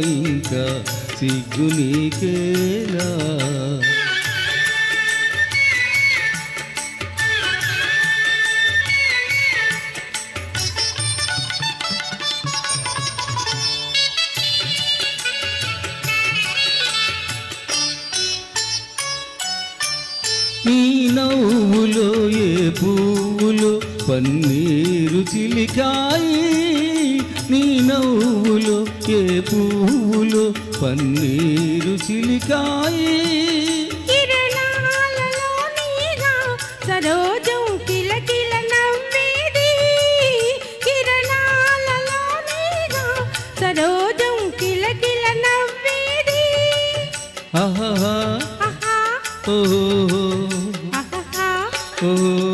ఇంకా సిగ్గు నీకేలా నీ నవ్వులో ఏ పువ్వులో పన్నీరు చిలికాయి? నీ నవ్వులో ఏ పువ్వులో పన్నీరు చిలికాయి. సరోజం కిలకిల నవ్వేది. కిరణాలలో సరోజం కిలకిల నవ్వేది. ఆహా. ఓహో. ఓహో.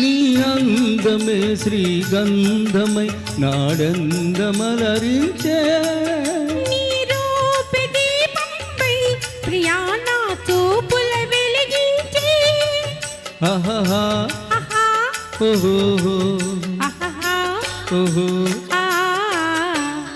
నీ అందమే శ్రీగంధమై నాడందమలరించే. నీ రూపి దీపంపై ప్రియానా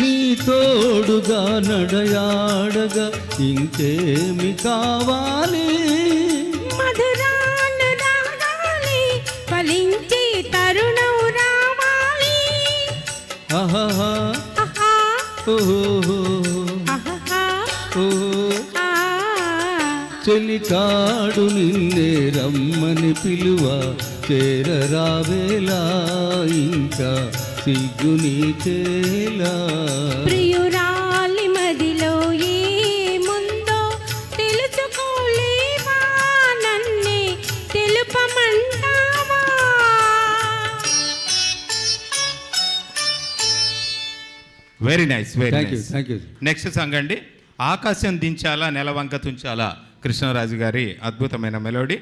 నీ తోడుగా నడయాడగా ఇంకేమి కావాలి? రాగాలి ఫలించి తరుణం రావాలి. ఓహో. చెలికాడు నిన్నే రమ్మని పిలువ చేరరావేలా ఇంకా సిగ్గు నీకేలా ప్రియురాలి మదిలో ఏముందో తెలుసుకోలేవా? నన్నే తెలుపమంటావా? Very nice very thank you nice thank you next song అండి. ఆకాశం దించాలా నెలవంక తుంచాలా? కృష్ణరాజు గారి అద్భుతమైన మెలోడీ